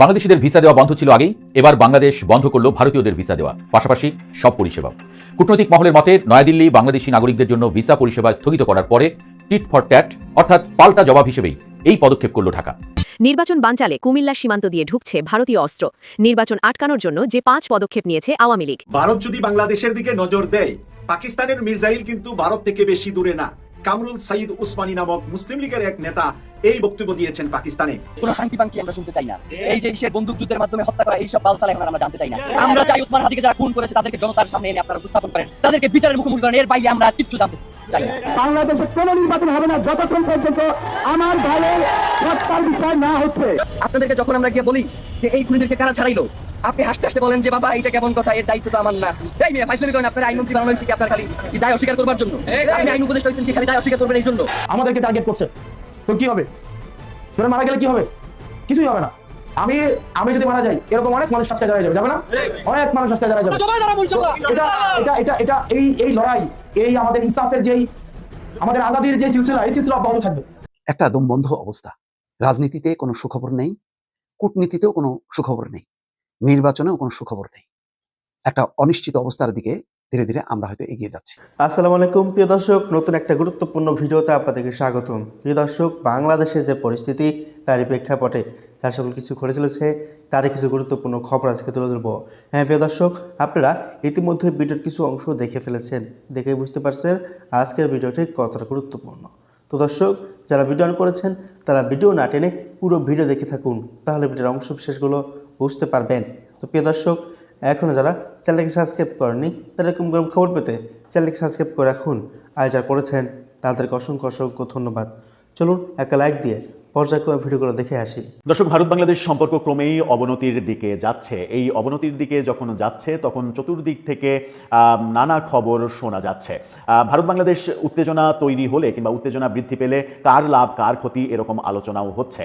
বাংলাদেশিদের ভিসা দেওয়া বন্ধ ছিল আগেই। এবার বাংলাদেশ বন্ধ করল ভারতীয়দের ভিসা দেওয়া। পাশাপাশি সব পরিষেবা। কূটনৈতিক মহলের মতে নয়াদিল্লি বাংলাদেশি নাগরিকদের জন্য ভিসা পরিষেবা স্থগিত করার পরে টিট ফর ট্যাট অর্থাৎ পাল্টা জবাব হিসেবেই এই পদক্ষেপ করল ঢাকা। নির্বাচন বানচালে কুমিল্লা সীমান্ত দিয়ে ঢুকছে ভারতীয় অস্ত্র। নির্বাচন আটকানোর জন্য যে পাঁচ পদক্ষেপ নিয়েছে আওয়ামী লীগ। ভারত যদি বাংলাদেশের দিকে নজর দেয় পাকিস্তানের মির্জাইল কিন্তু ভারত থেকে বেশি দূরে না। কামরুল সাইদ উসমানী নামক মুসলিম লীগের এক নেতা এই বক্তব্য দিয়েছেন পাকিস্তানে। কোনো হাঙ্কি পাঙ্কি আমরা শুনতে চাই না? এই যে ইসের বন্দুক যুদ্ধের মাধ্যমে হত্যা করা এইসব বালসাল এখন আমরা জানতে চাই না। আমরা চাই ওসমান হাদিকে যারা খুন করেছে তাদেরকে জনতার সামনে এনে আপনারা উপস্থাপন করেন। তাদেরকে বিচারের মুখোমুখি করেন এর বাইরে আমরা কিচ্ছু জানতে চাই না। বাংলাদেশে কোন নির্বাচন হবে না যতক্ষণ পর্যন্ত আমার ভাইয়ের হত্যার বিষয় না হচ্ছে। আপনাদেরকে যখন আমরা গিয়ে বলি যে এই খুনিদেরকে কারা ছাড়াইলো আপনি হাসতে হাসতে বলেন যে বাবা এটা কেমন কথা? এর দায়িত্ব তো আমার না। এই মেয়ে ফাইজলামি করেন আপনার আইনমন্ত্রী বানানো হয়েছে কি আপনার খালি দায় অস্বীকার করবার জন্য? আপনি আইন উপদেষ্টা হয়েছেন কি খালি দায় অস্বীকার করবেন এই জন্য? আমাদেরকে টার্গেট করছে। তো কি হবে? তোরা মারা গেলে কি হবে? কিছুই হবে না। আমি আমি যদি মারা যাই এরকম অনেক মানুষ সাথে যাওয়া যাবে যাবে না? অনেক মানুষ সাথে যাওয়া যাবে। এটা এটা এটা এটা এই এই লড়াই এই আমাদের ইনসাফের যেই আমাদের আজাদির যে সিলসিলা এই সিলসিলা অব্যাহত থাকবে। একটা দমবন্ধ অবস্থা। রাজনীতিতে কোনো সুখবর নেই কূটনীতিতেও কোনো সুখবর নেই নির্বাচনেও কোনো সুখবর নেই। একটা অনিশ্চিত অবস্থার দিকে ধীরে ধীরে আমরা হয়তো এগিয়ে যাচ্ছি। আসসালামু আলাইকুম, প্রিয় দর্শক, নতুন একটা গুরুত্বপূর্ণ ভিডিওতে আপনাদেরকে স্বাগতম। প্রিয় দর্শক, বাংলাদেশের যে পরিস্থিতি, তারই প্রেক্ষাপটে যা সকল কিছু ঘটে চলেছে, তারই কিছু গুরুত্বপূর্ণ খবর আজকে তুলে ধরবো। হ্যাঁ প্রিয় দর্শক, আপনারা ইতিমধ্যে ভিডিওর কিছু অংশ দেখে ফেলেছেন, দেখে বুঝতে পারছেন আজকের ভিডিওটি কতটা গুরুত্বপূর্ণ। তো দর্শক, যারা ভিডিও অন করেছেন, তারা ভিডিও না টেনে পুরো ভিডিও দেখে থাকুন, তাহলে ভিডিওর অংশ বিশেষগুলো বুঝতে পারবেন। তো প্রিয় দর্শক এখনও যারা চ্যানেলকে সাবস্ক্রাইব করেনি তারা এরকম গরম খবর পেতে চ্যানেলকে সাবস্ক্রাইব করে রাখুন। আর যারা করেছেন, তাদেরকে অসংখ্য অসংখ্য ধন্যবাদ। চলুন, একটা লাইক দিয়ে পর্যায়ক্রমে ভিডিওগুলো দেখে আসি। দর্শক, ভারত বাংলাদেশ সম্পর্ক ক্রমেই অবনতির দিকে যাচ্ছে। এই অবনতির দিকে যখন যাচ্ছে, তখন চতুর্দিক থেকে নানা খবর শোনা যাচ্ছে। ভারত বাংলাদেশ উত্তেজনা তৈরি হলে কিংবা উত্তেজনা বৃদ্ধি পেলে কার লাভ, কার ক্ষতি এরকম আলোচনাও হচ্ছে।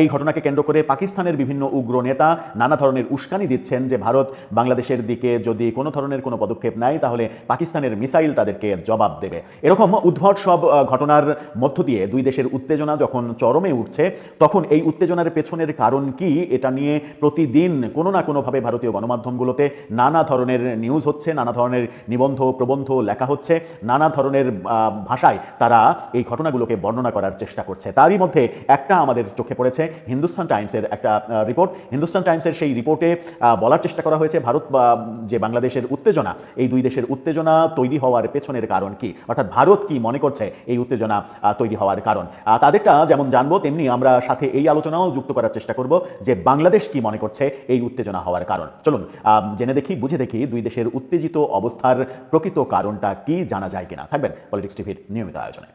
এই ঘটনাকে কেন্দ্র করে পাকিস্তানের বিভিন্ন উগ্র নেতা নানা ধরনের উস্কানি দিচ্ছেন যে ভারত বাংলাদেশের দিকে যদি কোনো ধরনের কোনো পদক্ষেপ নেয়, তাহলে পাকিস্তানের মিসাইল তাদেরকে জবাব দেবে। এরকম উদ্ভট সব ঘটনার মধ্য দিয়ে দুই দেশের উত্তেজনা যখন চরমে উঠছে, তখন এই উত্তেজনার পেছনের কারণ কি? এটা নিয়ে প্রতিদিন কোনো না কোনোভাবে ভারতীয় গণমাধ্যমগুলোতে নানা ধরনের নিউজ হচ্ছে, নানা ধরনের নিবন্ধ প্রবন্ধ লেখা হচ্ছে, নানা ধরনের ভাষায় তারা এই ঘটনাগুলোকে বর্ণনা করার চেষ্টা করছে। তারই মধ্যে একটা আমাদের চোখে পড়েছে, হিন্দুস্তান টাইমসের একটা রিপোর্ট হিন্দুস্তান টাইমসের সেই রিপোর্টে বলার চেষ্টা করা হয়েছে, ভারত যে বাংলাদেশের উত্তেজনা, এই দুই দেশের উত্তেজনা তৈরি হওয়ার পেছনের কারণ কি? অর্থাৎ ভারত কি মনে করছে এই উত্তেজনা তৈরি হওয়ার কারণ? তাদেরটা যেমন জানব তেমনি আমরা সাথে এই আলোচনাও যুক্ত করার চেষ্টা করব যে বাংলাদেশ কি মনে করছে এই উত্তেজনা হওয়ার কারণ। চলুন জেনে দেখি, বুঝে দেখি দুই দেশের উত্তেজিত অবস্থার প্রকৃত কারণটা কি জানা যায় কিনা। থাকবেন পলিটিক্স টিভির নিয়মিত আয়োজনে।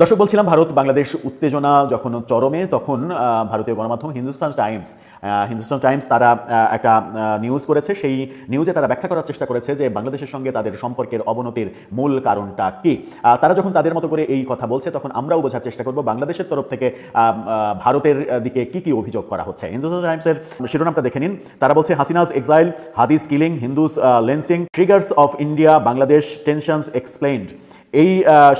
দর্শক, বলছিলাম ভারত, বাংলাদেশ উত্তেজনা যখন চরমে, তখন ভারতীয় গণমাধ্যম হিন্দুস্তান টাইমস হিন্দুস্তান টাইমস তারা একটা নিউজ করেছে। সেই নিউজে তারা ব্যাখ্যা করার চেষ্টা করেছে যে বাংলাদেশের সঙ্গে তাদের সম্পর্কের অবনতির মূল কারণটা কি। তারা যখন তাদের মতো করে এই কথা বলছে, তখন আমরাও বোঝার চেষ্টা করব বাংলাদেশের তরফ থেকে ভারতের দিকে কি কি অভিযোগ করা হচ্ছে। হিন্দুস্তান টাইমসের শিরোনামটা দেখে নিন। তারা বলছে Hasina's exile Hadi's killing Hindus lynching triggers of India Bangladesh tensions explained এই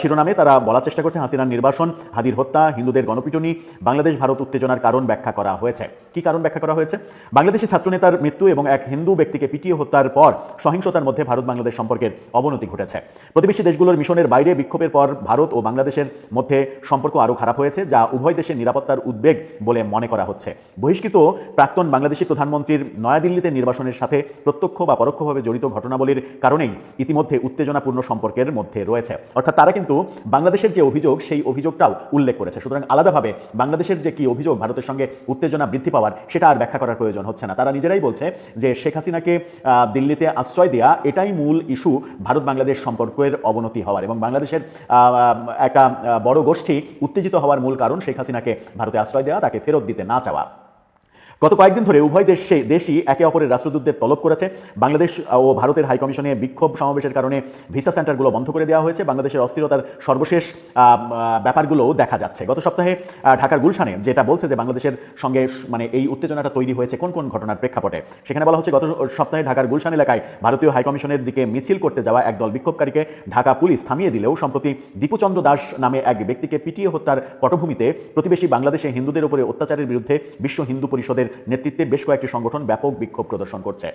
শিরোনামে তারা বলার চেষ্টা করছে, হাসিনার নির্বাসন, হাদির হত্যা, হিন্দুদের গণপিটুনি, বাংলাদেশ ভারত উত্তেজনার কারণ ব্যাখ্যা করা হয়েছে। কি কারণ ব্যাখ্যা করা হয়েছে? বাংলাদেশের ছাত্রনেতার মৃত্যু এবং এক হিন্দু ব্যক্তিকে পিটিয়ে হত্যার পর সহিংসতার মধ্যে ভারত বাংলাদেশ সম্পর্কের অবনতি ঘটেছে। প্রতিবেশী দেশগুলোর মিশনের বাইরে বিক্ষোভের পর ভারত ও বাংলাদেশের মধ্যে সম্পর্ক আরও খারাপ হয়েছে, যা উভয় দেশের নিরাপত্তার উদ্বেগ বলে মনে করা হচ্ছে। বহিষ্কৃত প্রাক্তন বাংলাদেশি প্রধানমন্ত্রীর নয়াদিল্লিতে নির্বাসনের সাথে প্রত্যক্ষ বা পরোক্ষভাবে জড়িত ঘটনাবলীর কারণেই ইতিমধ্যে উত্তেজনাপূর্ণ সম্পর্কের মধ্যে রয়েছে। অর্থাৎ তারা কিন্তু বাংলাদেশের যে অভিযোগ, সেই অভিযোগটাও উল্লেখ করেছে। সুতরাং আলাদাভাবে বাংলাদেশের যে কি অভিযোগ, ভারতের সঙ্গে উত্তেজনা বৃদ্ধি পাওয়ার, সেটা আর ব্যাখ্যা করার প্রয়োজন হচ্ছে না। তারা নিজেরাই বলছে যে শেখ হাসিনাকে দিল্লিতে আশ্রয় দেওয়া এটাই মূল ইস্যু ভারত বাংলাদেশ সম্পর্কের অবনতি হওয়ার। এবং বাংলাদেশের একটা বড় গোষ্ঠী উত্তেজিত হওয়ার মূল কারণ শেখ হাসিনাকে ভারতে আশ্রয় দেওয়া তাকে ফেরত দিতে না চাওয়া। গত কয়েকদিন ধরে উভয় দেশে দেশই একে অপরের রাষ্ট্রদূতদের তলব করেছে। বাংলাদেশ ও ভারতের হাইকমিশনে বিক্ষোভ সমাবেশের কারণে ভিসা সেন্টারগুলো বন্ধ করে দেওয়া হয়েছে। বাংলাদেশের অস্থিরতার সর্বশেষ ব্যাপারগুলোও দেখা যাচ্ছে। গত সপ্তাহে ঢাকার গুলশানে যেটা বলছে যে বাংলাদেশের সঙ্গে মানে এই উত্তেজনাটা তৈরি হয়েছে কোন কোন ঘটনার প্রেক্ষাপটে? সেখানে বলা হচ্ছে গত সপ্তাহে ঢাকার গুলশান এলাকায় ভারতীয় হাইকমিশনের দিকে মিছিল করতে যাওয়া একদল বিক্ষোভকারীকে ঢাকা পুলিশ থামিয়ে দিলেও সম্প্রতি দীপুচন্দ্র দাস নামে এক ব্যক্তিকে পিটিয়ে হত্যার পটভূমিতে প্রতিবেশী বাংলাদেশে হিন্দুদের উপরে অত্যাচারের বিরুদ্ধে বিশ্ব হিন্দু পরিষদের নেতৃত্বে বেশ কয়েকটি সংগঠন ব্যাপক বিক্ষোভ প্রদর্শন করছে।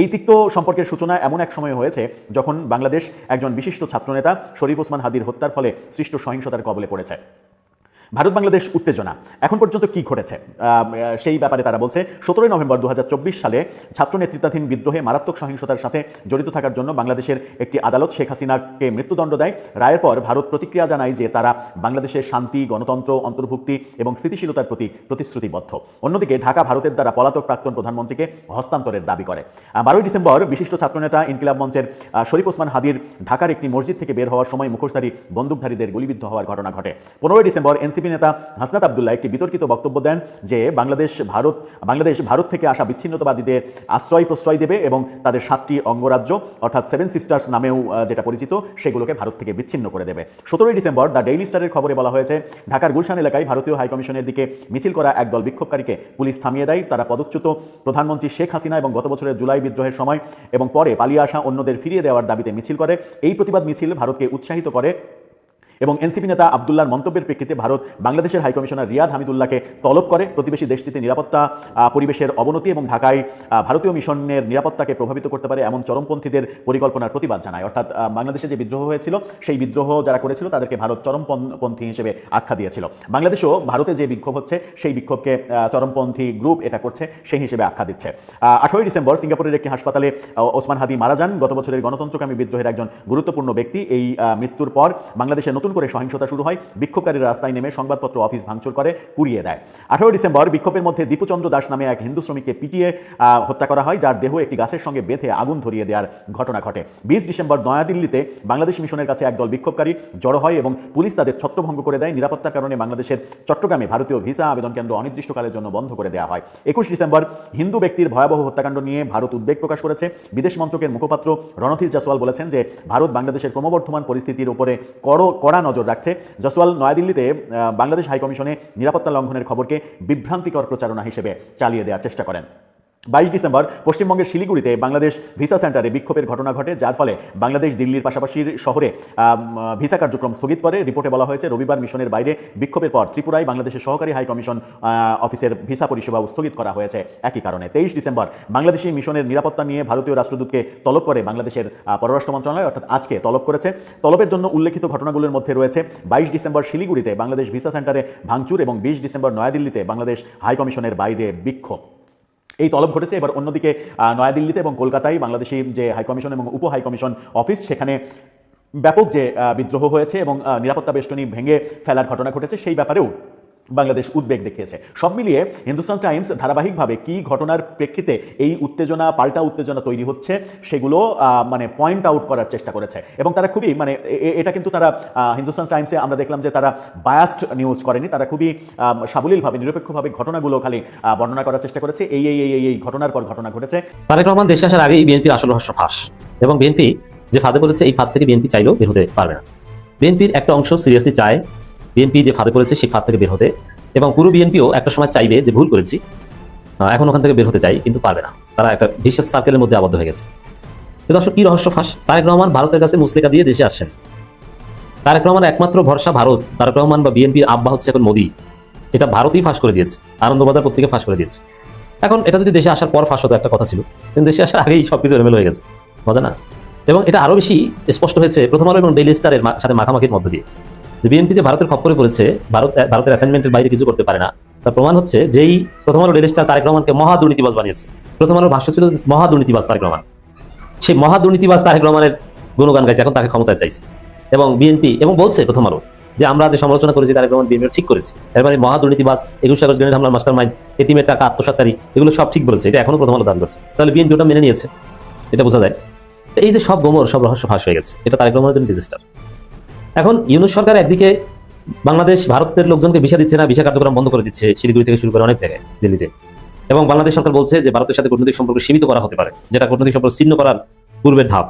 এই তিক্ত সম্পর্কের সূচনা এমন এক সময় হয়েছে যখন বাংলাদেশ একজন বিশিষ্ট ছাত্রনেতা শরীফ ওসমান হাদির হত্যার ফলে সৃষ্ট সহিংসতার কবলে পড়েছে। ভারত বাংলাদেশ উত্তেজনা। এখন পর্যন্ত কি ঘটেছে? সেই ব্যাপারে তারা বলছে, সতেরোই নভেম্বর দু হাজার চব্বিশ সালে ছাত্র নেতৃত্বাধীন বিদ্রোহে মারাত্মক সহিংসতার সাথে জড়িত থাকার জন্য বাংলাদেশের একটি আদালত শেখ হাসিনাকে মৃত্যুদণ্ড দেয়। রায়ের পর ভারত প্রতিক্রিয়া জানায় যে তারা বাংলাদেশের শান্তি, গণতন্ত্র, অন্তর্ভুক্তি এবং স্থিতিশীলতার প্রতি প্রতিশ্রুতিবদ্ধ। অন্যদিকে ঢাকা ভারতের দ্বারা পলাতক প্রাক্তন প্রধানমন্ত্রীকে হস্তান্তরের দাবি করে। বারোই ডিসেম্বর বিশিষ্ট ছাত্রনেতা ইনকিলাব মঞ্চের শরীফ ওসমান হাদির ঢাকার একটি মসজিদ থেকে বের হওয়ার সময় মুখোশধারী বন্দুকধারীদের গুলিবিদ্ধ হওয়ার ঘটনা ঘটে। পনেরোই ডিসেম্বর এনসিপি নেতা হাসনাত আবদুল্লাহ একটি বিতর্কিত বক্তব্য দেন যে বাংলাদেশ, ভারত বাংলাদেশ, ভারত থেকে আসা বিচ্ছিন্নতাবাদীদের আশ্রয় প্রশ্রয় দেবে এবং তাদের সাতটি অঙ্গরাজ্য, অর্থাৎ সেভেন সিস্টার্স নামেও যেটা পরিচিত, সেগুলোকে ভারত থেকে বিচ্ছিন্ন করে দেবে। সতেরোই ডিসেম্বর দ্য ডেইলি স্টারের খবরে বলা হয়েছে, ঢাকার গুলশান এলাকায় ভারতীয় হাইকমিশনের দিকে মিছিল করা একদল বিক্ষোভকারীকে পুলিশ থামিয়ে দেয়। তারা পদচ্যুত প্রধানমন্ত্রী শেখ হাসিনা এবং গত বছরের জুলাই বিদ্রোহের সময় এবং পরে পালিয়ে আসা অন্যদের ফিরিয়ে দেওয়ার দাবিতে মিছিল করে। এই প্রতিবাদ মিছিল ভারতকে উৎসাহিত করে এবং এনসিপি নেতা আবদুল্লার মন্তব্যের প্রেক্ষিতে ভারত বাংলাদেশের হাইকমিশনার রিয়াদ হামিদুল্লাহকে তলব করে প্রতিবেশী দেশটিতে নিরাপত্তা পরিবেশের অবনতি এবং ঢাকায় ভারতীয় মিশনের নিরাপত্তাকে প্রভাবিত করতে পারে এমন চরমপন্থীদের পরিকল্পনার প্রতিবাদ জানায়। অর্থাৎ বাংলাদেশে যে বিদ্রোহ হয়েছিল, সেই বিদ্রোহ যারা করেছিল, তাদেরকে ভারত চরমপন্থী হিসেবে আখ্যা দিয়েছিল। বাংলাদেশও ভারতে যে বিক্ষোভ হচ্ছে, সেই বিক্ষোভকে চরমপন্থী গ্রুপ এটা করছে, সেই হিসেবে আখ্যা দিচ্ছে। আঠারোই ডিসেম্বর সিঙ্গাপুরের একটি হাসপাতালে ওসমান হাদি মারা যান। গত বছরের গণতন্ত্রকামী বিদ্রোহের একজন গুরুত্বপূর্ণ ব্যক্তি। এই মৃত্যুর পর বাংলাদেশে নতুন করে সহিংসতা শুরু হয় বিক্ষোভকারীরা রাস্তায় নেমে সংবাদপত্র অফিস ভাঙচুর করে, পুড়িয়ে দেয়। আঠারোই ডিসেম্বর বিক্ষোভের মধ্যে দীপুচন্দ্র দাস নামে এক হিন্দু শ্রমিককে পিটিয়ে হত্যা করা হয়, যার দেহ একটি গাছের সঙ্গে বেঁধে আগুন ধরিয়ে দেওয়ার ঘটনা ঘটে। বিশ ডিসেম্বর নয়াদিল্লিতে বাংলাদেশ মিশনের কাছে একদল বিক্ষোভকারী জড়ো হয় এবং পুলিশ তাদের ছত্রভঙ্গ করে দেয়। নিরাপত্তার কারণে বাংলাদেশের চট্টগ্রামে ভারতীয় ভিসা আবেদন কেন্দ্র অনির্দিষ্টকালের জন্য বন্ধ করে দেওয়া হয়। একুশ ডিসেম্বর হিন্দু ব্যক্তির ভয়াবহ হত্যাকাণ্ড নিয়ে ভারত উদ্বেগ প্রকাশ করেছে। বিদেশ মন্ত্রকের মুখপাত্র রণধীর জাসওয়াল বলেছেন যে, ভারত বাংলাদেশের ক্রমবর্ধমান পরিস্থিতির উপরে কড় কড়া নজর রাখছে। জসওয়াল নয়াদিল্লিতে বাংলাদেশ হাইকমিশনে নিরাপত্তা লঙ্ঘনের খবরকে বিভ্রান্তিকর প্রচারণা হিসেবে চালিয়ে দেওয়ার চেষ্টা করেন। বাইশ ডিসেম্বর পশ্চিমবঙ্গের শিলিগুড়িতে বাংলাদেশ ভিসা সেন্টারে বিক্ষোভের ঘটনা ঘটে, যার ফলে বাংলাদেশ দিল্লির পাশাপাশি শহরে ভিসা কার্যক্রম স্থগিত করে। রিপোর্টে বলা হয়েছে, রবিবার মিশনের বাইরে বিক্ষোভের পর ত্রিপুরায় বাংলাদেশের সহকারী হাই কমিশন অফিসের ভিসা পরিষেবাও স্থগিত করা হয়েছে। একই কারণে তেইশ ডিসেম্বর বাংলাদেশি মিশনের নিরাপত্তা নিয়ে ভারতীয় রাষ্ট্রদূতকে তলব করে বাংলাদেশের পররাষ্ট্র মন্ত্রণালয়, অর্থাৎ আজকে তলব করেছে। তলবের জন্য উল্লেখিত ঘটনাগুলোর মধ্যে রয়েছে, বাইশ ডিসেম্বর শিলিগুড়িতে বাংলাদেশ ভিসা সেন্টারে ভাঙচুর এবং বিশ ডিসেম্বর নয়াদিল্লিতে বাংলাদেশ হাই কমিশনের বাইরে বিক্ষোভ। এই তলব ঘটেছে। এবার অন্যদিকে নয়াদিল্লিতে এবং কলকাতায় বাংলাদেশি যে হাইকমিশন এবং উপ হাইকমিশন অফিস, সেখানে ব্যাপক যে বিদ্রোহ হয়েছে এবং নিরাপত্তা বেষ্টনী ভেঙে ফেলার ঘটনা ঘটেছে। সেই ব্যাপারেও বাংলাদেশ উদ্বেগ দেখিয়েছে। সব মিলিয়ে হিন্দুস্তান টাইমস ধারাবাহিকভাবে কি ঘটনার প্রেক্ষিতে এই উত্তেজনা, পাল্টা উত্তেজনা তৈরি হচ্ছে, সেগুলো মানে পয়েন্ট আউট করার চেষ্টা করেছে। এবং তারা খুবই মানে এটা কিন্তু তারা হিন্দুস্তান টাইমসে আমরা দেখলাম যে তারা বায়াস্ট নিউজ করেনি। তারা খুবই সাবলীলভাবে, নিরপেক্ষভাবে ঘটনাগুলো খালি বর্ণনা করার চেষ্টা করেছে। এই এই এই এই ঘটনার পর ঘটনা ঘটেছে। তারেক রহমান দেশে আসার আগেই বিএনপির আসল রহস্য ফাঁস এবং বিএনপি যে ফাঁদে পড়েছে, এই ফাঁদ থেকে বিএনপি চাইলেও বের হতে পারবে না। বিএনপির একটা অংশ সিরিয়াসলি চায় বিএনপি যে ফাঁদে পড়েছে, সেই ফাঁদ থেকে বের হতে। এবং পুরো বিএনপিও একটা সময় চাইবে যে ভুল করেছি। এখন ওখান থেকে বের হতে চাই, কিন্তু পারবে না। তারা একটা বিশ্বাস সার্কেলের মধ্যে আবদ্ধ হয়ে গেছে। দর্শক, কি রহস্য ফাঁস? তারেক রহমান ভারতের কাছে মুসলিকা দিয়ে দেশে আসছেন। তারেক রহমান একমাত্র ভরসা ভারত। তারেক রহমান বা বিএনপির আব্বা হচ্ছে এখন মোদী। এটা ভারতই ফাঁস করে দিয়েছে। আনন্দবাজার পত্রিকা ফাঁস করে দিয়েছে। এখন এটা যদি দেশে আসার পর ফাঁস হতো, একটা কথা ছিল। কিন্তু দেশে আসার আগেই সবকিছু এলোমেলো হয়ে গেছে। মজা না? এবং এটা আরও বেশি স্পষ্ট হয়েছে প্রথম আলো এবং ডেইলি স্টারের সাথে মাখামাখির মধ্য দিয়ে। বিএনপি যে ভারতের খপ্পরে পড়েছে, ভারত ভারতের অ্যাসাইনমেন্টের বাইরে কিছু করতে পারে না। তার প্রমাণ হচ্ছে যেই প্রথম আলো ডেলিস্টার তারেক রহমানকে মহা দুর্নীতিবাজ বানিয়েছে। প্রথম আলোর ভাষ্য ছিল মহা দুর্নীতিবাজ তারেক রহমান। সেই মহা দুর্নীতিবাজ তারেক রহমানের গুণগান গাইছে, এখন তাকে ক্ষমতায় চাইছে। এবং বিএনপি এবং বলছে প্রথম আলো যে আমরা যে সমালোচনা করেছি, তারেক রহমান বিএনপি ঠিক করেছি। এর মানে মহা দুর্নীতিবাজ, একুশ আগস্ট গ্রেনেড হামলার মাস্টার মাইন্ড এটিমের টাকা আত্মসাতকারী এগুলো সব ঠিক বলেছে। এটা এখনও প্রথম আলো দাবি করছে। তাহলে বিএনপি ওটা মেনে নিয়েছে? এটা বোঝা যায়। এই যে সব গোমর, সব রহস্য ফাঁস হয়ে গেছে। এটা তারেক রহমানের জন্য ডিজাস্টার এখন ইউনুস সরকার একদিকে বাংলাদেশ ভারতের লোকজনকে ভিসা দিচ্ছে না, ভিসা কার্যক্রম বন্ধ করে দিচ্ছে, শিলিগুড়ি থেকে শুরু করে অনেক জায়গায়, দিল্লিতে। এবং বাংলাদেশ সরকার বলছে যে ভারতের সাথে কূটনৈতিক সম্পর্ক সীমিত করা হতে পারে, যেটা কূটনৈতিক সম্পর্ক ছিন্ন করার পূর্বের ধাপ।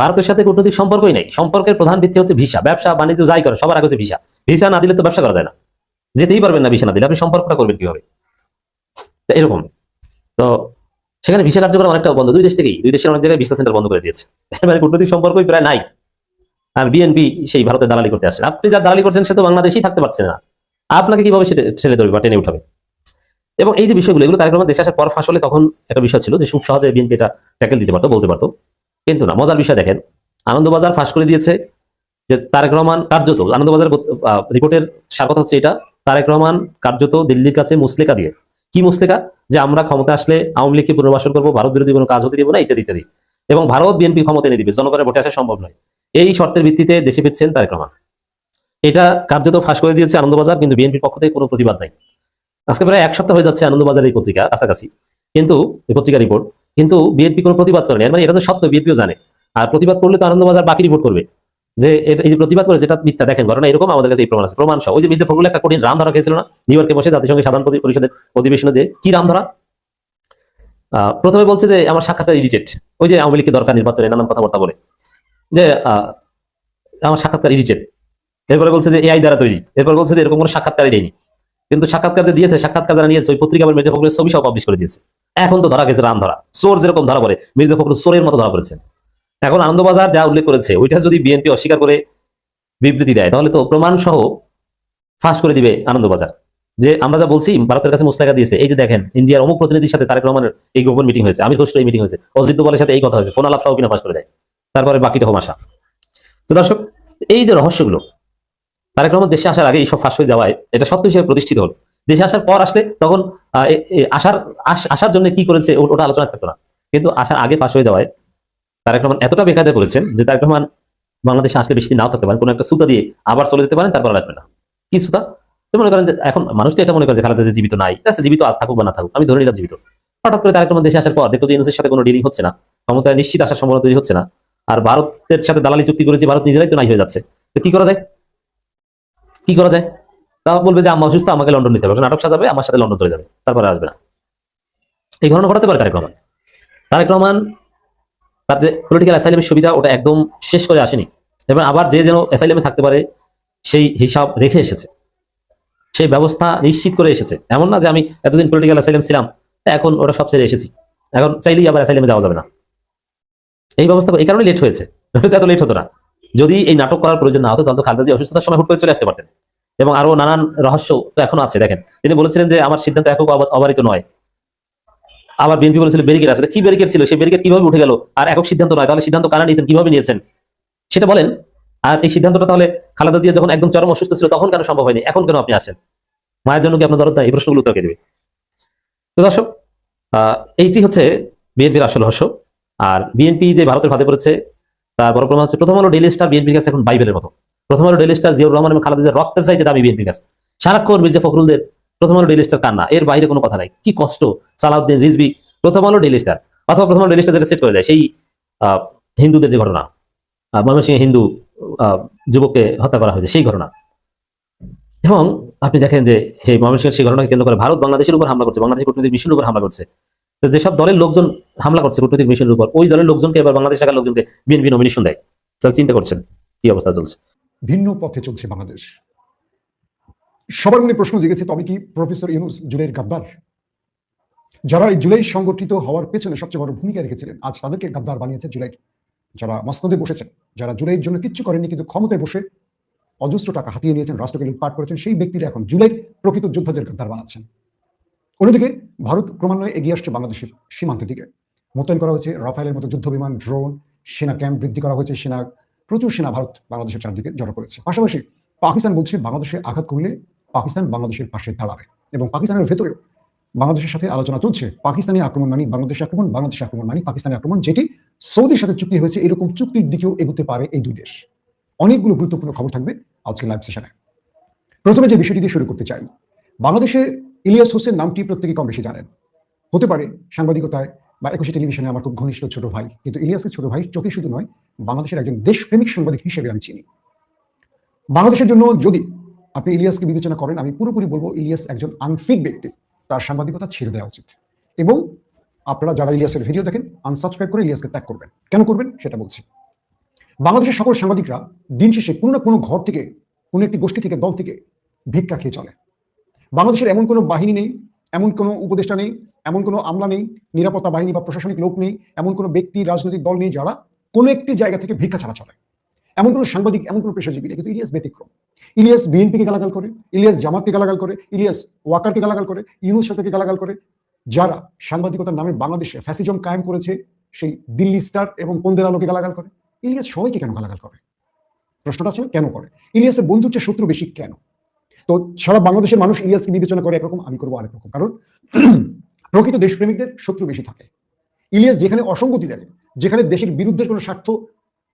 ভারতের সাথে কূটনৈতিক সম্পর্কই নেই, সম্পর্কের প্রধান ভিত্তি হচ্ছে ভিসা, ব্যবসা, বাণিজ্য, যাই করে সবার আগে হচ্ছে ভিসা। ভিসা না দিলে তো ব্যবসা করা যায় না। যেতেই পারবেন না ভিসা না দিলে, আপনি সম্পর্কটা করবেন কীভাবে? এরকম। তো সেখানে ভিসা কার্যক্রম অনেকটা বন্ধ, দুই দেশ থেকেই, দুই দেশের অনেক জায়গায় ভিসা সেন্টার বন্ধ করে দিয়েছে। মানে কূটনৈতিক সম্পর্কই প্রায় নাই। বিএনপি সেই ভারতে দালালি করতে আসে আপনি যা দালালি করছেন সে তো বাংলাদেশেই থাকতে পারছে না। আপনাকে কীভাবে সেটা, ছেড়ে ধরবে বা টেনে উঠাবে? এবং এই যে বিষয়গুলো, এগুলো তারেক রহমান দেশে আসার পর ফাঁস হলে তখন একটা বিষয় ছিল যে খুব সহজে বিএনপি এটা ট্যাকেল দিতে পারতো, বলতে পারতো। কিন্তু না, মজার বিষয় দেখেন, আনন্দবাজার ফাঁস করে দিয়েছে যে তারেক রহমান কার্যত, আনন্দবাজার রিপোর্টের সার কথা হচ্ছে এটা, তারেক রহমান কার্যত দিল্লির কাছে মুসলেকা দিয়ে। কি মুসলেকা যে আমরা ক্ষমতা আসলে আওয়ামী লীগকে পুনর্বাসন করব, ভারত বিরোধী কোনো কাজ হতে দিব না, ইত্যাদি ইত্যাদি। এবং ভারত বিএনপি ক্ষমতা এনে দিবে, জনগণের ভোটে আসা সম্ভব নয়। এই শর্তের ভিত্তিতে দেশে ফিরছেন তারেক রহমান। এটা কার্যত ফাঁস করে দিয়েছে আনন্দবাজার, কিন্তু বিএনপির পক্ষ থেকে কোনো প্রতিবাদ নাই। আজকে প্রায় এক সপ্তাহ হয়ে যাচ্ছে আনন্দবাজার এই পত্রিকা কাছাকাছি। কিন্তু, এই পত্রিকা রিপোর্ট কিন্তু বিএনপি কোনো প্রতিবাদ করেনি মানে এটা তো সত্য, বিএনপিও জানে। আর প্রতিবাদ করলে তো আনন্দবাজার বাকি রিপোর্ট করবে। যে এটা- এই যে প্রতিবাদ করে যেটা মিথ্যা দেখেন, ঘটনা এরকম আমাদের কাছে এই প্রমাণ আছে। প্রমাণ সহ, ওই যে মির্জা ফখরুল একটা কঠিন রাম ধরা খেয়েছিল না? নিউ ইয়র্কে বসে জাতিসংঘের সাধারণ পরি- পরিষদের অধিবেশনে যে কি রাম ধরা প্রথমে বলছে যে আমার সাক্ষাৎকার ইডিটেড ওই যে আওয়ামী লীগকে দরকার নির্বাচনে নানান কথাবার্তা বলে। যে আমার সাক্ষাৎকার ইডিটেড এরপরে বলছে যে এআই দ্বারা তৈরি। এরপর বলছে যে, এরকম কোনো সাক্ষাৎকারই দেয়নি। কিন্তু সাক্ষাৎকার যে দিয়েছে, সাক্ষাৎকার যারা নিয়েছে, ওই পত্রিকা মির্জা ফখরুলের ছবি সহ পাবলিশ করে দিয়েছে। এখন তো ধরা গেছে রাম ধরা। চোর যেরকম ধরা পড়ে, মির্জা ফখরুল চোরের মতো ধরা পড়েছেন এখন আনন্দবাজার যা উল্লেখ করেছে, ওইটা যদি বিএনপি অস্বীকার করে বিবৃতি দেয়, তাহলে তো প্রমাণ সহ ফাঁস করে দিবে আনন্দবাজার। যে, আমরা যা বলছি, ভারতের কাছে মুস্তাকা দিয়েছে। এই যে দেখেন, ইন্ডিয়ার অমুক প্রতিনিধির সাথে তারেক রহমানের এই গোপন মিটিং হয়েছে, আমির খসরু এই মিটিং হয়েছে, অজিত দোবালের সাথে এই কথা হয়েছে ফোন আলাপ সহ কিনা ফাঁস করে দেয়। তারপরে বাকিটা হোমাশা। তো দর্শক, এই যে রহস্যগুলো, তারেক রহমান দেশে আসার আগে এইসব ফাঁস হয়ে যাওয়ায় এটা সত্য হিসেবে প্রতিষ্ঠিত হলো। দেশে আসার পর আসলে তখন আসার আসার জন্য কি করেছে ওটা আলোচনা থাকতো না। কিন্তু আসার আগে ফাঁস হয়ে যাওয়ায় তারেক রহমান এতটা বেকায়দা করেছেন যে তারেক রহমান বাংলাদেশে আসলে বেশি নাও থাকতে পারেন, কোনো একটা সুতা দিয়ে আবার চলে যেতে পারেন, তারপর লাগবে না। কি সুতা? মনে করেন যে এখন মানুষ তো এটা মনে করে যে খালেদা জীবিত নাই। জীবিত আর থাকুক বা না থাকুক, আমি ধরে নিলাম জীবিত। হঠাৎ করে তারেক রহমান দেশে আসার পর দেখো যে ইউনুসের সাথে কোনো ডিলিং হচ্ছে না, ক্ষমতায় নিশ্চিত আসার সম্ভাবনা তৈরি হচ্ছে না। আর ভারতের সাথে দালালি চুক্তি করেছে, ভারত নিজেরাই তো নাই হয়ে যাচ্ছে। তো কি করা যায়? কি করা যায়? তা বলবে যে, আম্মা অসুস্থ, আমাকে লন্ডন নিতে হবে। নাটক সাজাবে, আমার সাথে লন্ডন চলে যাবে, তারপরে আসবে না। এই ঘটনা ঘটাতে পারে তারেক রহমান। তারেক রহমান, তার যে পলিটিক্যাল অ্যাসাইলেমের সুবিধা, ওটা একদম শেষ করে আসেনি। এবং আবার যে যেন অ্যাসাইলেমে থাকতে পারে, সেই হিসাব রেখে এসেছে। সেই ব্যবস্থা নিশ্চিত করে এসেছে। এমন না যে আমি এতদিন পলিটিক্যাল অ্যাসাইলেম ছিলাম, এখন ওটা সব ছেড়ে এসেছি। এখন চাইলেই আবার অ্যাসাইলেমে যাওয়া যাবে না। এই ব্যবস্থা এই কারণে লেট হয়েছে। এত লেট হতো না। যদি এই নাটক করার প্রয়োজন না হতো, তাহলে তো খালেদা অসুস্থতার সময় হুট করে চলে আসতে পারতেন। এবং আরও নানান রহস্য তো এখনও আছে, দেখেন। তিনি বলেছিলেন যে, আমার সিদ্ধান্ত একক অবারিত নয়। আবার বিএনপি বলেছিল ব্যারিকেড আছে। কি ব্যারিকেড ছিল? সেই ব্যারিকেড কীভাবে উঠে গেল? আর একক সিদ্ধান্ত নয়। তাহলে সিদ্ধান্ত কারা নিয়েছেন? কীভাবে নিয়েছেন? সেটা বলেন। আর এই সিদ্ধান্তটা তাহলে খালেদা জিয়া যখন একদম চরম অসুস্থ ছিল, তখন কেন সম্ভব হয়নি? এখন কেন আপনি আসেন? মায়ের জন্য কি আপনার দরদ? এই প্রশ্নগুলো উত্তর কে দেবে? তো দর্শক এইটি হচ্ছে বিএনপির আসল রহস্য। আর বিএনপি যে ভারতের ফাঁদে পড়েছে, তার বড় প্রমাণ হচ্ছে প্রথম আলো ডেলি স্টার বিএনপির কাছে এখন বাইবেলের মতো। প্রথম আলো ডেলি স্টার জিয়াউর রহমান এবং খালেদা রক্তের চাইতে দামি বিএনপির কাছে। সারাক্ষণ মির্জা ফখরুলদের প্রথম আলো ডেলি স্টার কান্না, এর বাইরে কোনো কথা নাই। কি কষ্ট, সালাউদ্দিন রিজবি প্রথম আলো ডেলি স্টার। অথবা প্রথম আলো ডেলি স্টার যেটা সেট করে দেয়, সেই হিন্দুদের যে ঘটনা ময়মনসিংহে হিন্দু যুবককে হত্যা করা হয়েছে, সেই ঘটনা। এবং আপনি দেখেন যে, সেই ময়মনসিংহের সেই ঘটনাকে কেন্দ্র করে ভারত বাংলাদেশের উপর হামলা করছে, বাংলাদেশের কূটনৈতিক মিশনের উপর হামলা করছে। যেসব দলের লোকজন হামলা করছে কূটনৈতিক মিশনের উপর, ওই দলের লোকজনকে এবার বাংলাদেশ শাখার লোকজনকে বিএনপি নমিনেশন দেয়। তাহলে চিন্তা করছেন, কি অবস্থা চলছে? ভিন্ন পথে চলছে বাংলাদেশ। সবার মনে প্রশ্ন জেগেছে, তবে কি প্রফেসর ইউনুস জুলাইয়ের গাদ্দার? যারা এই জুলাই সংগঠিত হওয়ার পেছনে সবচেয়ে বড় ভূমিকা রেখেছিলেন, আজ তাদেরকে গাদ্দার বানিয়েছে জুলাই। যারা মসনদে বসেছেন, যারা জুলাইয়ের জন্য কিচ্ছু করেনি কিন্তু ক্ষমতায় বসে অজস্র টাকা হাতিয়ে নিয়েছেন, রাষ্ট্রকে লুটপাট করেছেন, সেই ব্যক্তিরা এখন জুলাই প্রকৃত যোদ্ধাদের গাদ্দার বানাচ্ছেন। অন্যদিকে ভারত ক্রমান্বয়ে এগিয়ে আসছে বাংলাদেশের সীমান্তের দিকে। মোতায়েন করা হয়েছে রাফায়েলের মতো যুদ্ধ বিমান ড্রোন, সেনা ক্যাম্প বৃদ্ধি করা হয়েছে, সেনা, প্রচুর সেনা ভারত বাংলাদেশের চারদিকে জড়ো করেছে। পাশাপাশি পাকিস্তান বলছে বাংলাদেশে আঘাত করলে পাকিস্তান বাংলাদেশের পাশে দাঁড়াবে এবং পাকিস্তানের ভেতরেও বাংলাদেশের সাথে আলোচনা চলছে। পাকিস্তানি আক্রমণ মানি বাংলাদেশ আক্রমণ বাংলাদেশ আক্রমণ মানি পাকিস্তানি আক্রমণ, যেটি সৌদির সাথে চুক্তি হয়েছে, এরকম চুক্তির দিকেও এগোতে পারে এই দুই দেশ। অনেকগুলো গুরুত্বপূর্ণ খবর থাকবে আজকে লাইভ সেশনে। প্রথমে যে বিষয়টি দিয়ে শুরু করতে চাই, বাংলাদেশে ইলিয়াস হোসেন নামটি প্রত্যেকে কম বেশি জানেন। হতে পারে সাংবাদিকতায় বা একুশে টেলিভিশনে আমার খুব ঘনিষ্ঠ ছোট ভাই, কিন্তু ইলিয়াসের ছোট ভাই চোখে শুধু নয়, বাংলাদেশের একজন দেশপ্রেমিক সাংবাদিক হিসেবে আমি চিনি। বাংলাদেশের জন্য যদি আপনি ইলিয়াসকে বিবেচনা করেন, আমি পুরোপুরি বলব ইলিয়াস একজন আনফিট ব্যক্তি, তার সাংবাদিকতা ছেড়ে দেওয়া উচিত। এবং আপনারা যারা ইলিয়াসের ভিডিও দেখেন আনসাবস্ক্রাইব করে ইলিয়াসকে ত্যাগ করবেন। কেন করবেন? সেটা বলছি। বাংলাদেশের সকল সাংবাদিকরা দিন শেষে কোনো না কোনো ঘর থেকে, কোনো একটি গোষ্ঠী থেকে, দল থেকে ভিক্ষা খেয়ে চলে। বাংলাদেশের এমন কোনো বাহিনী নেই, এমন কোনো উপদেষ্টা নেই, এমন কোনো আমলা নেই, নিরাপত্তা বাহিনী বা প্রশাসনিক লোক নেই, এমন কোনো ব্যক্তি, রাজনৈতিক দল নেই যারা কোনো একটি জায়গা থেকে ভিক্ষা ছাড়া চলে। এমন কোনো সাংবাদিক, এমন কোনো পেশাজীবী নেই, কিন্তু ইলিয়াস ব্যতিক্রম। ইলিয়াস বিএনপিকে গালাগাল করে, ইলিয়াস জামাতকে গালাগাল করে, ইলিয়াস ওয়াকারকে গালাগাল করে, ইউনুস সরকারকে গালাগাল করে, যারা সাংবাদিকতার নামে বাংলাদেশে ফ্যাসিজম কায়েম করেছে, সেই দিল্লি স্টার এবং পন্দের আলোকে গালাগাল করে? ইলিয়াস সবাইকে কেন গালাগাল করে? প্রশ্নটা আছে কেন করে? ইলিয়াসের বন্ধুর চেয়ে শত্রু বেশি কেন? তো সারা বাংলাদেশের মানুষ ইলিয়াসকে বিবেচনা করে একরকম, আমি করব আরেক রকম। কারণ প্রকৃত দেশপ্রেমিকদের শত্রু বেশি থাকে। ইলিয়াস যেখানে অসঙ্গতি দেখে, যেখানে দেশের বিরুদ্ধে কোনো স্বার্থ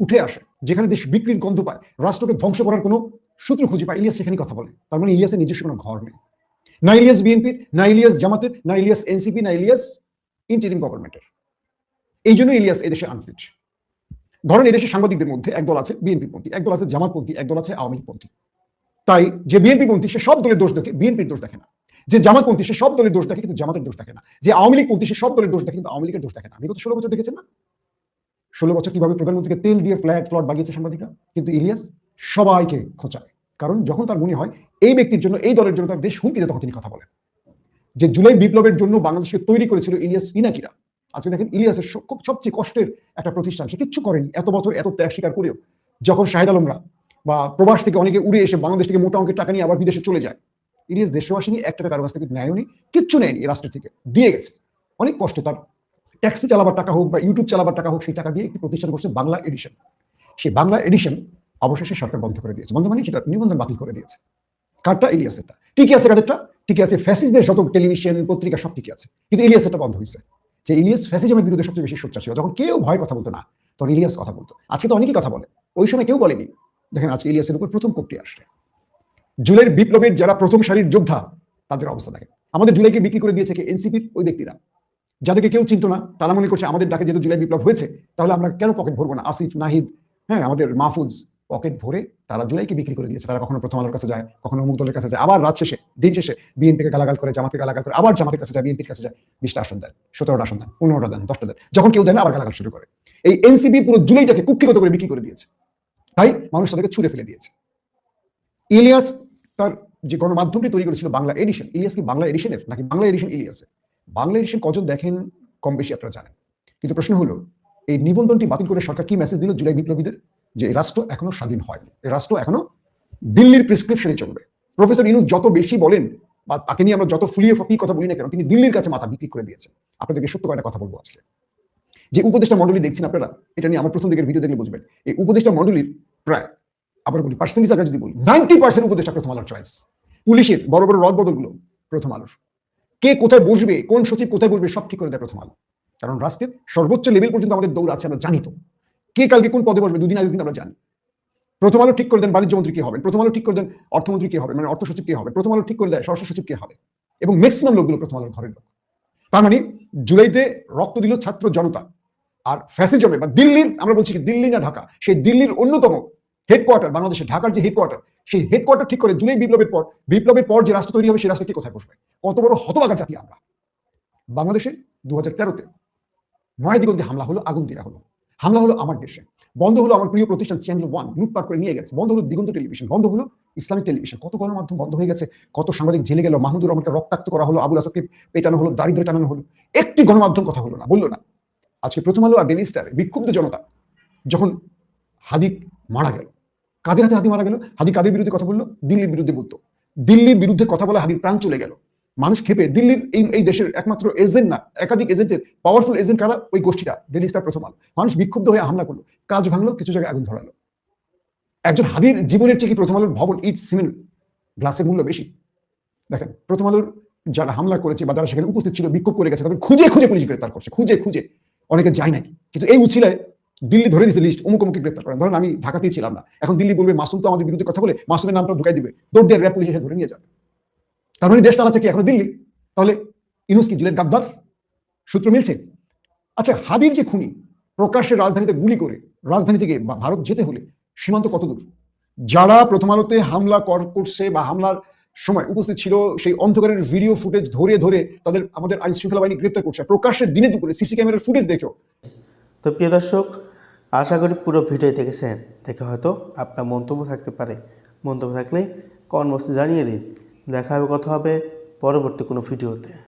উঠে আসে, যেখানে দেশ বিক্রির গন্ধ পায়, রাষ্ট্রকে ধ্বংস করার কোনো সূত্র খুঁজে পায়, ইলিয়াস সেখানে কথা বলে। তার মানে ইলিয়াসের নিজস্ব কোনো ঘর নেই। না ইলিয়াস বিএনপির না ইলিয়াস জামাতের, না ইলিয়াস এনসিপি, না ইলিয়াস ইন্টারিম গভর্নমেন্টের। এই জন্য ইলিয়াস এদেশে আনফিট ধরেন এদেশের সাংবাদিকদের মধ্যে একদল আছে বিএনপি পন্থী, একদল আছে জামাতপন্থী, একদল আছে আওয়ামী লীগপন্থী তাই যে বিএনপি পন্থী, সে সব দলের দোষ দেখে বিএনপির দোষ দেখে না। যে জামাতপন্থী সে সব দলের দোষ দেখে, কিন্তু জামাতের দোষ দেখে না। যে আওয়ামী লীগ পন্থী, সে সব দলের দোষ দেখে, কিন্তু আওয়ামী লীগের দোষ দেখে না। বিগত ষোলো বছর দেখেছেন না? ষোলো বছর কীভাবে প্রধানমন্ত্রীকে তেল দিয়ে ফ্ল্যাট, ফ্লট বাগিয়েছে সাংবাদিকরা? কিন্তু ইলিয়াস সবাইকে খোঁচায়। কারণ যখন তার মনে হয়, এই ব্যক্তির জন্য, এই দলের জন্য তার দেশ হুমকিতে তখন তিনি কথা বলেন। যে জুলাই বিপ্লবের জন্য বাংলাদেশকে তৈরি করেছিল ইলিয়াস পিনাকিরা। আজকে দেখেন ইলিয়াসের সবচেয়ে কষ্টের একটা প্রতিষ্ঠান। সে কিচ্ছু করেনি। এত বছর এত ত্যাগ স্বীকার করেও, যখন শাহেদ আলমরা বা প্রবাস থেকে অনেকে উড়ে এসে বাংলাদেশ থেকে মোটা অঙ্কের টাকা নিয়ে আবার বিদেশে চলে যায়। ইলিয়াস দেশে আসেনি এক টাকা কারও কাছ থেকে ন্যায়ও নেই, কিচ্ছু নেয়নি এই রাষ্ট্র থেকে, দিয়ে গেছে। অনেক কষ্টে তার। ট্যাক্সি চালাবার টাকা হোক বা ইউটিউব চালাবার টাকা হোক, সেই টাকা দিয়ে একটি প্রতিষ্ঠান করছে বাংলা এডিশন। সেই বাংলা এডিশন অবশেষে সরকার বন্ধ করে দিয়েছে। বন্ধ মানে সেটা নিবন্ধন বাতিল করে দিয়েছে। কারটা ইলিয়াসেরটা ঠিকই আছে কাদেরটা? ঠিকই আছে ফ্যাসিসদের শত টেলিভিশন, পত্রিকা, সব ঠিকই আছে। কিন্তু ইলিয়াসেরটা বন্ধ হয়েছে যে ইলিয়াস ফ্যাসিজমের বিরুদ্ধে সবচেয়ে বেশি সোচ্চার ছিল। যখন কেউ ভয় কথা বলতো না, তখন ইলিয়াস কথা বলতো। আজকে তো অনেকেই কথা বলে। ওই সময় কেউ বলেনি। দেখেন আজকে ইলিয়াসের উপর প্রথম কোপটি আসছে। জুলাইয়ের বিপ্লবের যারা প্রথম সারির যোদ্ধা, তাদের অবস্থা দেখেন। আমাদের জুলাইকে বিক্রি করে দিয়েছে এনসিপির ওই ব্যক্তিরা। যাদেরকে কেউ চিনতো না, তারা মনে করছে আমাদের ডাকে যেহেতু জুলাই বিপ্লব হয়েছে, তাহলে আমরা কেন পকেট ভরবো না? আসিফ, নাহিদ হ্যাঁ আমাদের মাহফুজ পকেট ভরে তারা জুলাইকে বিক্রি করে দিয়েছে। তারা কখনো প্রথম আলোর কাছে যায়, কখনো অমুক দলের কাছে যায়, আবার রাত শেষে, দিন শেষে বিএনপিকে গালাগাল করে জামাতে গালাগাল করে, আবার জামাতের কাছে যায়, বিএনপির কাছে যায়। বিশটা আসন দেন, সতেরোটা আসন দেন, পনেরোটা দেন, দশটা দেন। যখন কেউ দেন আবার গালাগাল শুরু করে। এই এনসিপি পুরো জুলাইটাকে কুক্ষিগত করে বিক্রি করে দিয়েছে। তাই মানুষ তাদেরকে ছুঁড়ে ফেলে দিয়েছে। ইলিয়াস তার যে গণমাধ্যমটি তৈরি করেছিল বাংলা এডিশন, ইলিয়াস কি বাংলা এডিশনের নাকি বাংলা এডিশন ইলিয়াসের? বাংলা এডিশন কজন দেখেন কম বেশি আপনারা জানেন। কিন্তু প্রশ্ন হলো, এই নিবন্ধনটি বাতিল করে সরকার কি মেসেজ দিল জুলাই বিপ্লবীদের? যে রাষ্ট্র এখনও স্বাধীন হয়নি, এই রাষ্ট্র এখনও দিল্লির প্রেসক্রিপশনে চলবে। প্রফেসর ইনুস যত বেশি বলেন বা তাকে নিয়ে আমরা যত ফুলিয়ে ফাঁপিয়ে কথা বলি না কেন, তিনি দিল্লির কাছে মাথা বিক্রি করে দিয়েছেন। আপনাদেরকে সত্য কয়েকটা কথা বলব আজকে। যে উপদেষ্টা মন্ডলী দেখছেন আপনারা, এটা নিয়ে আমার প্রথম দিকের ভিডিও দেখলে বুঝবেন। এই উপদেষ্টা মন্ডলীর প্রায়, আবার বলি পার্সেন্টেজ আকার যদি বলি নাইনটি পার্সেন্ট উপদেষ্টা প্রথম আলোর চয়েস পুলিশের বড় বড় রদ বদলগুলো প্রথম আলোর। কে কোথায় বসবে, কোন সচিব কোথায় বসবে, সব ঠিক করে দেয় প্রথম আলো। কারণ রাষ্ট্রের সর্বোচ্চ লেভেল পর্যন্ত আমাদের দৌড় আছে, আমরা জানি তো। কে কালকে কোন পদে বসবে, দুদিন আগে কিন্তু আমরা জানি। প্রথম আলো ঠিক করে দেন বাণিজ্য মন্ত্রী কে হবেন প্রথম আলো ঠিক করে দেন অর্থমন্ত্রী কে হবেন মানে অর্থ সচিব কে হবে, প্রথম আলো ঠিক করে দেয় স্বরাষ্ট্র সচিব কে হবে। এবং ম্যাক্সিমাম লোকগুলো প্রথম আলোর ঘরের লোক। তার মানে জুলাইতে রক্ত দিল ছাত্র জনতা। আর ফ্যাসিজমে বা দিল্লির, আমরা বলছি কি দিল্লি না ঢাকা, সেই দিল্লির অন্যতম হেডকোয়ার্টার বাংলাদেশের ঢাকার যে হেডকোয়ার্টার সেই হেডকোয়ার্টার ঠিক করে জুলাই বিপ্লবের পর বিপ্লবের পর যে রাষ্ট্র তৈরি হবে, সেই রাষ্ট্র কে কোথায় বসবে? কত বড় হতবাগা জাতি আমরা। বাংলাদেশে দু হাজার তেরোতে নয় দিগন্তে হামলা হলো, আগুন দেওয়া হলো। হামলা হলো আমার দেশে। বন্ধ হলো আমার প্রিয় প্রতিষ্ঠান চ্যানেল ওয়ান লুটপাট করে নিয়ে গেছে। বন্ধ হলো দিগন্ত টেলিভিশন, বন্ধ হলো ইসলামিক টেলিভিশন। কত গণমাধ্যম বন্ধ হয়ে গেছে, কত সাংবাদিক জেলে গেল, মাহমুদুর রহমানকে রক্তাক্ত করা হলো, আবুল আসাদকে পেটানো হলো দারিদ্র টানানো হলো। একটি গণমাধ্যম কথা হলো না, বলল না। আজকে প্রথম আলো আর ডেলি স্টারে বিক্ষুব্ধ জনতা যখন হাদিক মারা গেল। কাদের হাতে হাতি মারা গেল? হাদি কাদের বিরুদ্ধে কথা বলল? দিল্লির বিরুদ্ধে বলতো। দিল্লির বিরুদ্ধে কথা বলে হাদির প্রাণ চলে গেল। মানুষ খেপে দিল্লির এই এই দেশের একমাত্র এজেন্ট না, একাধিক এজেন্টের পাওয়ারফুল এজেন্ট কারা? ওই গোষ্ঠীটা, ডেলি স্টার প্রথম আলো। মানুষ বিক্ষুব্ধ হয়ে হামলা করল। কাজ ভাঙলো, কিছু জায়গায় আগুন ধরালো। একজন হাদির জীবনের চেয়ে কি প্রথম আলোর ভবন ইট, সিমেন্ট, গ্লাসের মূল্য বেশি? দেখেন, প্রথম আলোর যারা হামলা করেছে বা যারা সেখানে উপস্থিত ছিল, বিক্ষোভ করে গেছে, তাদের খুঁজে খুঁজে পুলিশ গ্রেপ্তার করছে। খুঁজে খুঁজে। অনেকে যায় নাই। কিন্তু এই উছিলায় দিল্লি ধরে দিতে লিস্ট অমুক অমুকে গ্রেপ্তার করেন ধরেন আমি ঢাকাতেই ছিলাম না। এখন দিল্লি বলবে, মাসুম তো আমাদের বিরুদ্ধে কথা বলে, মাসুমের নামটা ঢুকাই দিবে। দৌড় দিয়ে র্যাব পুলিশ এসে ধরে নিয়ে যাবে। তার মানে দেশ চালাচ্ছে কি এখন দিল্লি? তাহলে ইনুস কি জেলের গাদ্দার? সূত্র মিলছে? আচ্ছা হাদির যে খুনি, প্রকাশ্যে রাজধানীতে গুলি করে, রাজধানী থেকে ভারত যেতে হলে সীমান্ত কত দূর? যারা প্রথম আলোতে হামলা কর- করছে বা হামলার সময় উপস্থিত ছিল সেই অন্ধকারের ভিডিও ফুটেজ ধরে ধরে তাদের আমাদের আইন শৃঙ্খলা বাহিনী গ্রেপ্তার করছে। প্রকাশ্যে দিনে দুপুরে সিসি ক্যামেরার ফুটেজ দেখেও। তো প্রিয় দর্শক, আশা করি পুরো ভিডিও দেখেছেন। দেখে হয়তো আপনার মন্তব্য থাকতে পারে। মন্তব্য থাকলে কর্মসূচি জানিয়ে দিন। দেখা হবে, কথা হবে পরবর্তী কোনো ভিডিওতে।